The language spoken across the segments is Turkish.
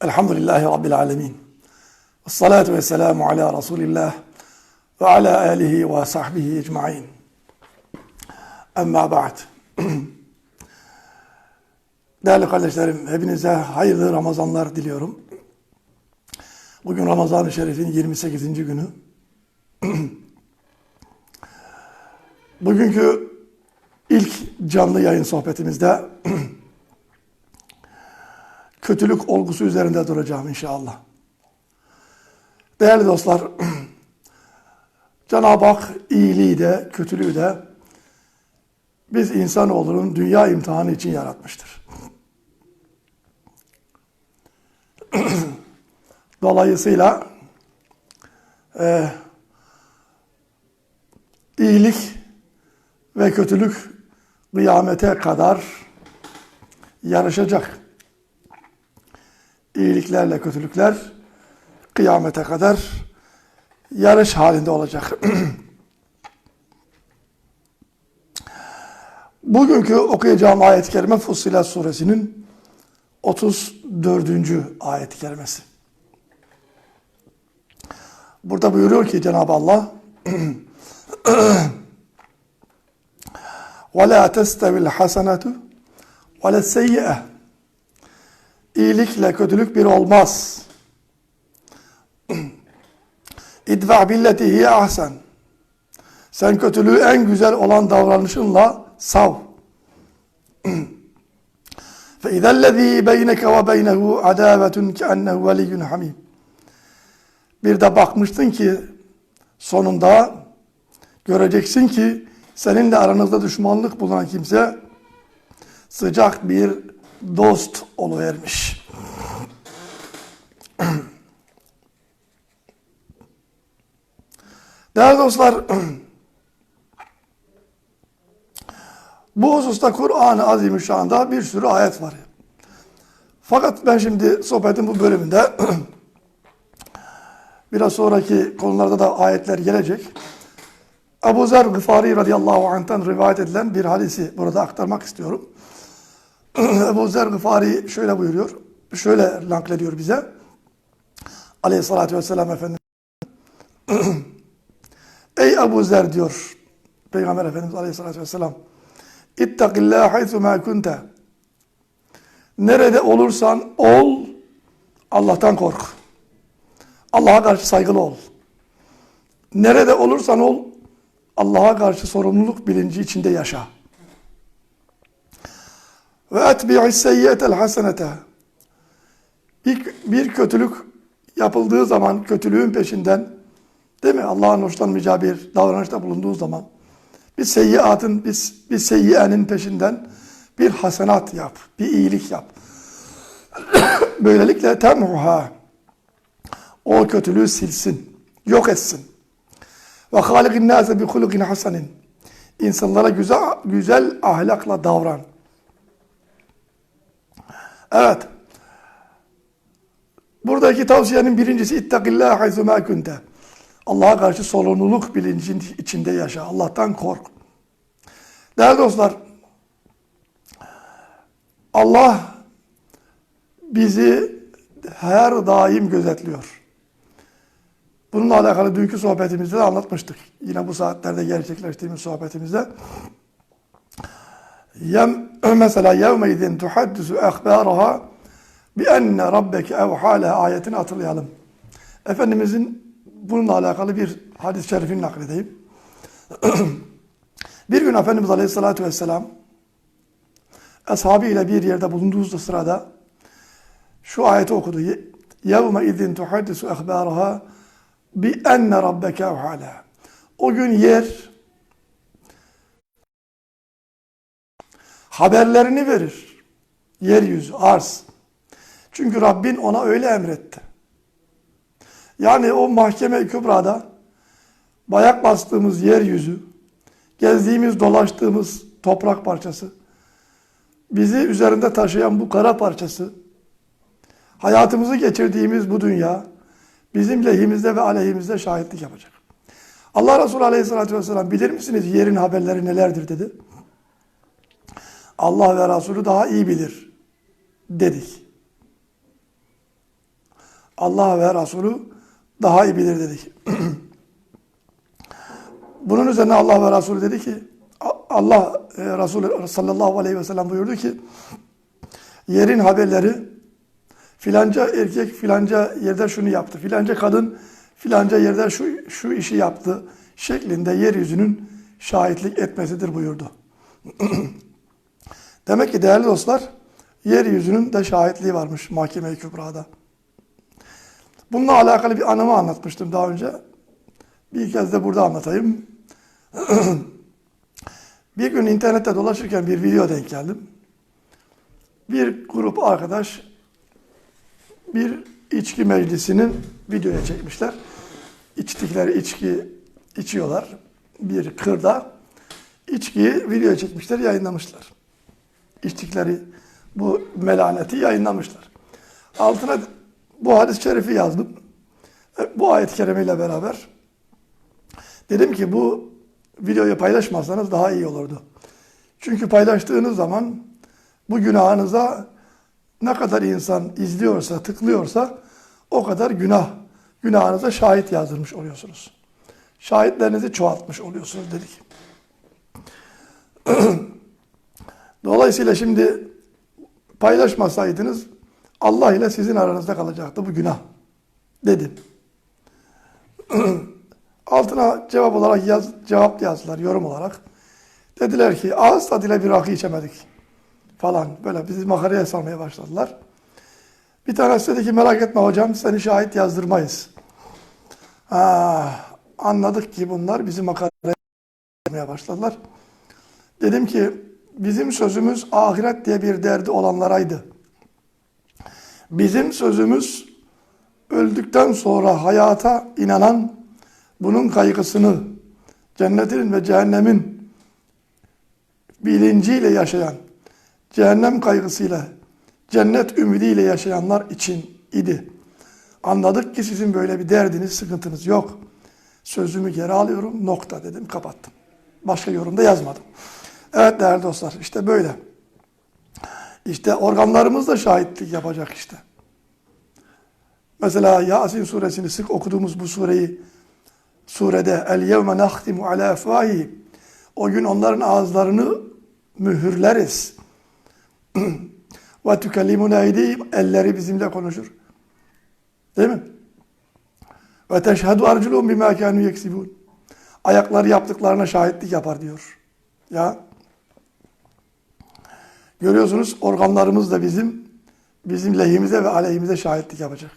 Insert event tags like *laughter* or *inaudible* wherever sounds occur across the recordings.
Elhamdülillahi Rabbil alemin. Salatu ve selamu ala Resulillah ve ala alihi ve sahbihi ecma'in. Amma ba'd. Değerli kardeşlerim, hepinize hayırlı Ramazanlar diliyorum. Bugün Ramazan-ı Şerif'in 28. günü. Bugünkü ilk canlı yayın sohbetimizde kötülük olgusu üzerinde duracağım inşallah. Değerli dostlar, *clears throat* Cenab-ı Hak iyiliği de kötülüğü de biz insanoğlunun dünya imtihanı için yaratmıştır. *clears throat* Dolayısıyla e, iyilik ve kötülük kıyamete kadar yarışacak İyiliklerle kötülükler kıyamete kadar yarış halinde olacak. *clears throat* Bugünkü okuyacağım ayet-i kerime Fussilet suresinin 34. ayet-i kerimesi. Burada buyuruyor ki Cenab-ı Allah وَلَا تَسْتَوِ الْحَسَنَةُ وَلَا السَّيِّئَةُ İyilikle kötülük bir olmaz. *clears throat* İdva billeti hiye ahsen. Sen kötülüğü en güzel olan davranışınla sav. *clears throat* Fe izellezî beyneke ve beynehu adâvetun ke'ennehu veliyyun hamim. Bir de bakmıştın ki sonunda göreceksin ki seninle aranızda düşmanlık bulunan kimse sıcak bir dost oluvermiş. *clears throat* Değerli dostlar, *clears throat* bu hususta Kur'an-ı Azimüşşan'da bir sürü ayet var. Fakat ben şimdi sohbetin bu bölümünde *clears throat* biraz sonraki konularda da ayetler gelecek. Ebu Zer Gıfari radıyallahu anh'tan rivayet edilen bir hadisi burada aktarmak istiyorum. *clears throat* Ebu Zer Gıfari şöyle buyuruyor, şöyle naklediyor bize. Aleyhissalatü vesselam Efendimiz. *clears throat* Ey Ebu Zer diyor Peygamber Efendimiz Aleyhissalatü vesselam. İttakillâhe haythu mâ kunte. Nerede olursan ol, Allah'tan kork. Allah'a karşı saygılı ol. Nerede olursan ol, Allah'a karşı sorumluluk bilinci içinde yaşa. Ve etbi'is seyyiyetel hasenete. Bir, bir kötülük yapıldığı zaman kötülüğün peşinden değil mi? Allah'ın hoşlanmayacağı bir davranışta bulunduğu zaman bir seyyiatın, bir, bir seyyiyenin peşinden bir hasenat yap, bir iyilik yap. *coughs* Böylelikle temhuha o kötülüğü silsin, yok etsin. Ve halikin nase bi hulukin hasenin. İnsanlara güzel güzel ahlakla davran. Evet. Buradaki tavsiyenin birincisi ittakillâhe haythu mâ kunte. Allah'a karşı sorumluluk bilincin içinde yaşa. Allah'tan kork. Değerli dostlar, Allah bizi her daim gözetliyor. Bununla alakalı dünkü sohbetimizde de anlatmıştık. Yine bu saatlerde gerçekleştiğimiz sohbetimizde. Yem, *clears throat* mesela yevme idin tuhaddisu ehbâraha bi enne rabbeke evhâleha ayetini hatırlayalım. Efendimizin bununla alakalı bir hadis-i şerifini nakledeyim. *clears throat* bir gün Efendimiz Aleyhisselatü Vesselam ashabıyla bir yerde bulunduğu sırada şu ayeti okudu. يَوْمَ اِذٍ تُحَدِّسُ اَخْبَارَهَا بِاَنَّ رَبَّكَ اَوْحَالَهَا O gün yer haberlerini verir. Yeryüzü, arz. Çünkü Rabbin ona öyle emretti. Yani o mahkeme-i kübrada bayak bastığımız yeryüzü, gezdiğimiz, dolaştığımız toprak parçası, bizi üzerinde taşıyan bu kara parçası, hayatımızı geçirdiğimiz bu dünya, bizim lehimizde ve aleyhimizde şahitlik yapacak. Allah Resulü Aleyhisselatü Vesselam bilir misiniz yerin haberleri nelerdir dedi. Allah ve Resulü daha iyi bilir dedik. Allah ve Resulü daha iyi bilir dedik. *clears throat* Bunun üzerine Allah ve Resulü dedi ki Allah e, Resulü sallallahu aleyhi ve sellem buyurdu ki yerin haberleri filanca erkek filanca yerde şunu yaptı. Filanca kadın filanca yerde şu, şu işi yaptı şeklinde yeryüzünün şahitlik etmesidir buyurdu. *clears throat* Demek ki değerli dostlar yeryüzünün de şahitliği varmış mahkeme-i kübrada. Bununla alakalı bir anımı anlatmıştım daha önce. Bir kez de burada anlatayım. *clears throat* bir gün internette dolaşırken bir video denk geldim. Bir grup arkadaş bir içki meclisinin videoya çekmişler. İçtikleri içki içiyorlar. Bir kırda içkiyi videoya çekmişler, yayınlamışlar. İçtikleri bu melaneti yayınlamışlar. Altına bu hadis-i şerifi yazdım. E, Bu ayet-i kerimeyle beraber dedim ki bu videoyu paylaşmazsanız daha iyi olurdu. Çünkü paylaştığınız zaman bu günahınıza ne kadar insan izliyorsa, tıklıyorsa o kadar günah, günahınıza şahit yazdırmış oluyorsunuz. Şahitlerinizi çoğaltmış oluyorsunuz dedik. *clears throat* Dolayısıyla şimdi paylaşmasaydınız Allah ile sizin aranızda kalacaktı bu günah dedim. *clears throat* Altına cevap olarak yaz, cevap yazdılar yorum olarak. Dediler ki ağız tadıyla bir rakı içemedik falan böyle bizi makaraya salmaya başladılar. Bir tanesi dedi ki merak etme hocam seni şahit yazdırmayız. Ah, anladık ki bunlar bizi makaraya salmaya başladılar. Dedim ki bizim sözümüz ahiret diye bir derdi olanlaraydı. Bizim sözümüz öldükten sonra hayata inanan, bunun kaygısını, cennetin ve cehennemin bilinciyle yaşayan, cehennem kaygısıyla, cennet ümidiyle yaşayanlar için idi. Anladık ki sizin böyle bir derdiniz, sıkıntınız yok. Sözümü geri alıyorum, nokta dedim, kapattım. Başka yorumda yazmadım. Evet değerli dostlar, işte böyle. İşte organlarımız da şahitlik yapacak işte. Mesela Yasin suresini sık okuduğumuz bu sureyi surede el yevme nahtimu ala efvahi o gün onların ağızlarını mühürleriz. *clears throat* Ve tükellimuna eydihim elleri bizimle konuşur. Değil mi? Ve teşhedü arculum bima kanu yeksibun. Ayakları yaptıklarına şahitlik yapar diyor. Ya Görüyorsunuz organlarımız da bizim bizim lehimize ve aleyhimize şahitlik yapacak.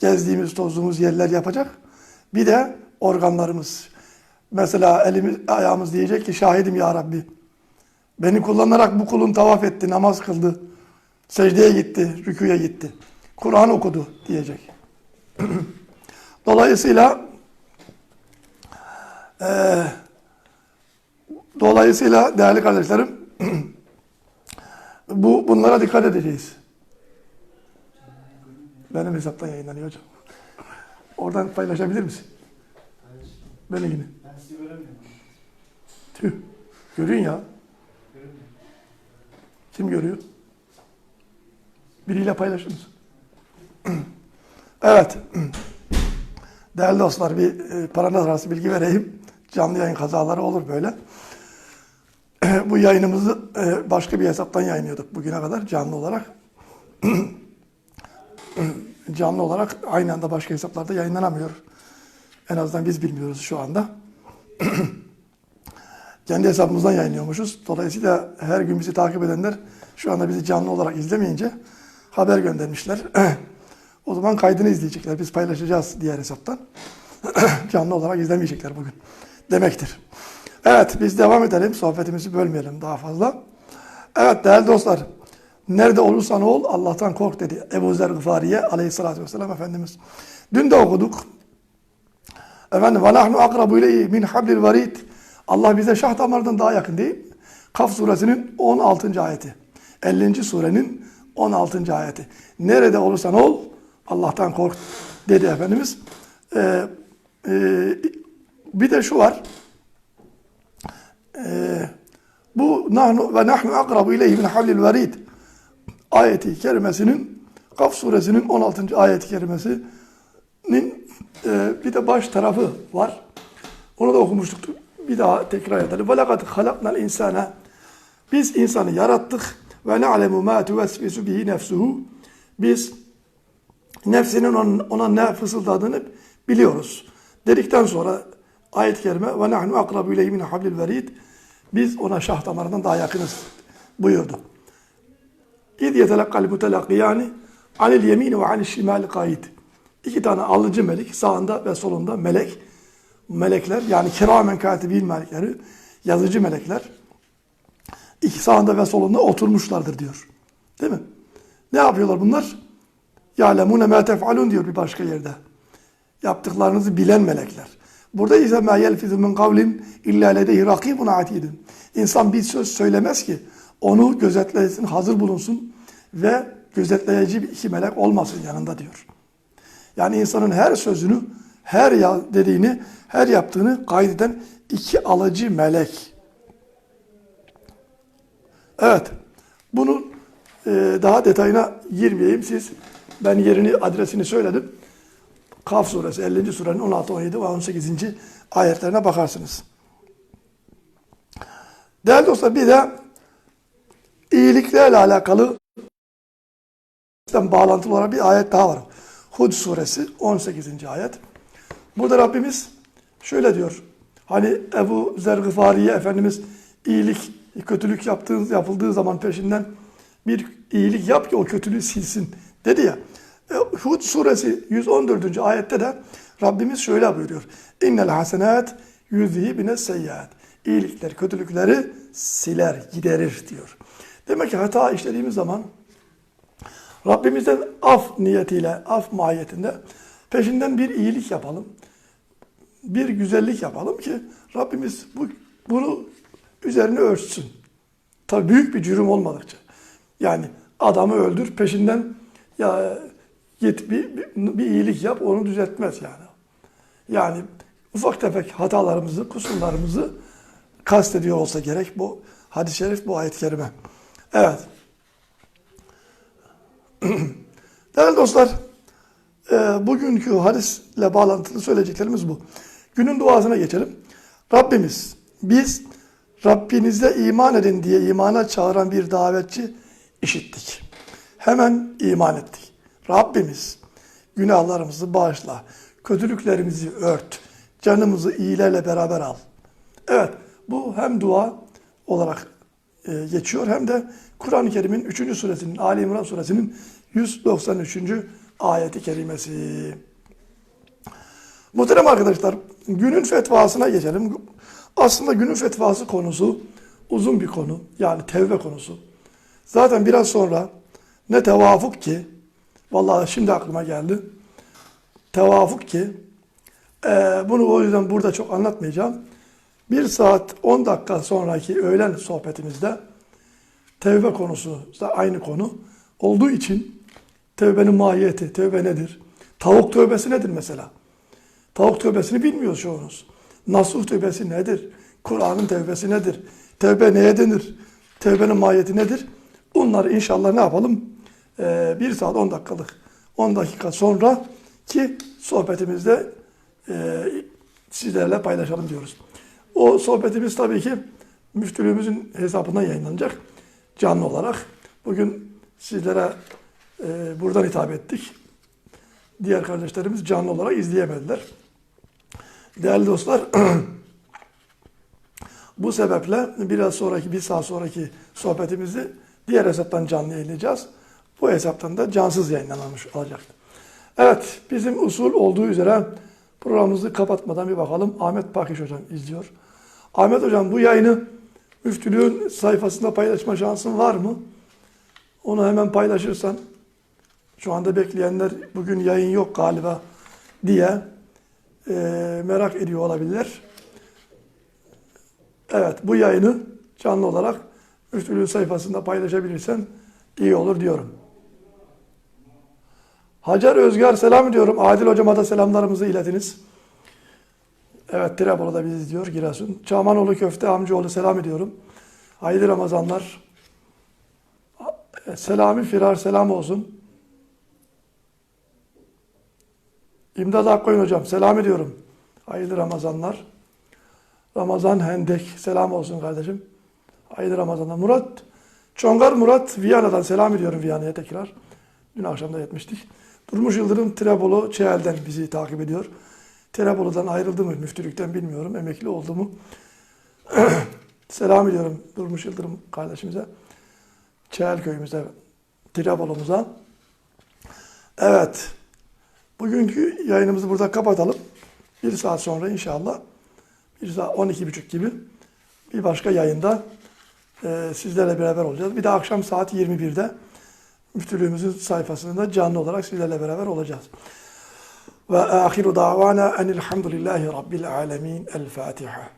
Gezdiğimiz, tozduğumuz yerler yapacak. Bir de organlarımız. Mesela elimiz, ayağımız diyecek ki şahidim ya Rabbi. Beni kullanarak bu kulun tavaf etti, namaz kıldı. Secdeye gitti, rüküye gitti. Kur'an okudu diyecek. *clears throat* Dolayısıyla e, dolayısıyla değerli kardeşlerim *clears throat* bu bunlara dikkat edeceğiz. Benim hesaptan yayınlanıyor hocam. Oradan paylaşabilir misin? Benimkini. Ben sizi göremiyorum. Tüh. Görüyorsun ya. Kim görüyor? Biriyle paylaşır mısın? evet. Değerli dostlar bir e, parantez arası bilgi vereyim. Canlı yayın kazaları olur böyle. Bu yayınımızı e, başka bir hesaptan yayınlıyorduk bugüne kadar canlı olarak. *clears throat* canlı olarak aynı anda başka hesaplarda yayınlanamıyor. En azından biz bilmiyoruz şu anda. *clears throat* Kendi hesabımızdan yayınlıyormuşuz. Dolayısıyla her gün bizi takip edenler şu anda bizi canlı olarak izlemeyince haber göndermişler. *clears throat* o zaman kaydını izleyecekler. Biz paylaşacağız diğer hesaptan. canlı olarak izlemeyecekler bugün. Demektir. Evet biz devam edelim. Sohbetimizi bölmeyelim daha fazla. Evet değerli dostlar. Nerede olursan ol Allah'tan kork dedi Ebu Zer Gıfariye aleyhissalatü vesselam Efendimiz. Dün de okuduk. Efendim ve nahnu akrabu ileyhi min hablil varid. Allah bize şah damarından daha yakın değil. Kaf suresinin 16. ayeti. 50. surenin 16. ayeti. Nerede olursan ol Allah'tan kork dedi Efendimiz. Ee, e, bir de şu var Ee, bu nahnu ve nahnu akrabu ileyhi min hablil varid ayeti kerimesinin Kaf suresinin 16. ayet-i kerimesinin e, bir de baş tarafı var. Onu da okumuştuk. Bir daha tekrar edelim. وَلَقَدْ خَلَقْنَا الْاِنْسَانَ Biz insanı yarattık. Ve ne'lemu ma tuvesvisu bihi nefsuhu. Biz nefsinin ona, ona ne fısıldadığını biliyoruz. Dedikten sonra ayet-i kerime ve nahnu akrabu ileyhi min hablil verid. Biz ona şah damarından daha yakınız buyurdu. İz yetelekkal mutelakkiyani anil yemini ve anil şimali kaid. İki tane alıcı melek sağında ve solunda melek. Melekler yani kiramen katibin melekleri yazıcı melekler iki sağında ve solunda oturmuşlardır diyor. Değil mi? Ne yapıyorlar bunlar? Ya'lemune ma tef'alun diyor bir başka yerde. Yaptıklarınızı bilen melekler. Burada ise ma yelfizu min kavlin illa ledeyhi rakibun atidun. İnsan bir söz söylemez ki onu gözetlesin, hazır bulunsun ve gözetleyici bir iki melek olmasın yanında diyor. Yani insanın her sözünü, her dediğini, her yaptığını kaydeden iki alıcı melek. Evet. Bunun e, daha detayına girmeyeyim. Siz ben yerini, adresini söyledim. Kaf suresi 50. surenin 16, 17 ve 18. ayetlerine bakarsınız. Değerli dostlar bir de iyiliklerle alakalı bağlantılı olarak bir ayet daha var. Hud suresi 18. ayet. Burada Rabbimiz şöyle diyor. Hani Ebu Zer Gıfari'ye Efendimiz iyilik, kötülük yaptığı, yapıldığı zaman peşinden bir iyilik yap ki o kötülüğü silsin dedi ya. Hud suresi 114. ayette de Rabbimiz şöyle buyuruyor. İnnel hasenat yüzhibine seyyiat. İyilikler, kötülükleri siler, giderir diyor. Demek ki hata işlediğimiz zaman Rabbimizden af niyetiyle, af mahiyetinde peşinden bir iyilik yapalım. Bir güzellik yapalım ki Rabbimiz bu, bunu üzerine örtsün. Tabi büyük bir cürüm olmadıkça. Yani adamı öldür peşinden ya git bir, bir, bir iyilik yap onu düzeltmez yani. Yani ufak tefek hatalarımızı, kusurlarımızı kastediyor olsa gerek bu hadis-i şerif, bu ayet-i kerime. Evet. *clears throat* Değerli dostlar, e, bugünkü hadisle bağlantılı söyleyeceklerimiz bu. Günün duasına geçelim. Rabbimiz, biz Rabbinize iman edin diye imana çağıran bir davetçi işittik. Hemen iman ettik. Rabbimiz günahlarımızı bağışla, kötülüklerimizi ört, canımızı iyilerle beraber al. Evet, bu hem dua olarak e, geçiyor hem de Kur'an-ı Kerim'in 3. suresinin, Ali İmran suresinin 193. ayeti kerimesi. Muhterem arkadaşlar, günün fetvasına geçelim. Aslında günün fetvası konusu uzun bir konu. Yani tevbe konusu. Zaten biraz sonra ne tevafuk ki, vallahi şimdi aklıma geldi. Tevafuk ki, e, bunu o yüzden burada çok anlatmayacağım. Bir saat 10 dakika sonraki öğlen sohbetimizde tevbe konusu da aynı konu olduğu için tevbenin mahiyeti, tevbe nedir? Tavuk tövbesi nedir mesela? Tavuk tövbesini bilmiyoruz çoğunuz. Nasuh tövbesi nedir? Kur'an'ın tevbesi nedir? Tevbe neye denir? Tevbenin mahiyeti nedir? Bunları inşallah ne yapalım? Ee, bir saat 10 dakikalık 10 dakika sonra ki sohbetimizde e, sizlerle paylaşalım diyoruz. O sohbetimiz tabii ki müftülüğümüzün hesabından yayınlanacak canlı olarak. Bugün sizlere e, buradan hitap ettik. Diğer kardeşlerimiz canlı olarak izleyemediler. Değerli dostlar, *clears throat* bu sebeple biraz sonraki, bir saat sonraki sohbetimizi diğer hesaptan canlı yayınlayacağız. Bu hesaptan da cansız yayınlanmış olacaktır. Evet, bizim usul olduğu üzere programımızı kapatmadan bir bakalım. Ahmet Pakiş Hocam izliyor. Ahmet Hocam bu yayını müftülüğün sayfasında paylaşma şansın var mı? Onu hemen paylaşırsan, şu anda bekleyenler bugün yayın yok galiba diye e, merak ediyor olabilirler. Evet, bu yayını canlı olarak müftülüğün sayfasında paylaşabilirsen iyi olur diyorum. Hacer Özger selam ediyorum. Adil hocama da selamlarımızı iletiniz. Evet Tirebolu'da bizi izliyor Giresun. Çamanoğlu Köfte amcaoğlu selam ediyorum. Hayırlı Ramazanlar. Selami firar selam olsun. İmdad Akkoyun hocam selam ediyorum. Hayırlı Ramazanlar. Ramazan Hendek selam olsun kardeşim. Hayırlı Ramazanlar. Murat Çongar Murat Viyana'dan selam ediyorum Viyana'ya tekrar. Dün akşam da yetmiştik. Durmuş Yıldırım Tirebolu Çeel'den bizi takip ediyor. Tirebolu'dan ayrıldı mı müftülükten bilmiyorum. Emekli oldu mu? *clears throat* selam ediyorum Durmuş Yıldırım kardeşimize. Çeel köyümüze, Tirebolu'muza. Evet. Bugünkü yayınımızı burada kapatalım. Bir saat sonra inşallah bir saat 12.30 gibi bir başka yayında e, sizlerle beraber olacağız. Bir de akşam saat 21'de müftülüğümüzün sayfasında canlı olarak sizlerle beraber olacağız. Ve ahiru davana enilhamdülillahi rabbil alemin. El Fatiha.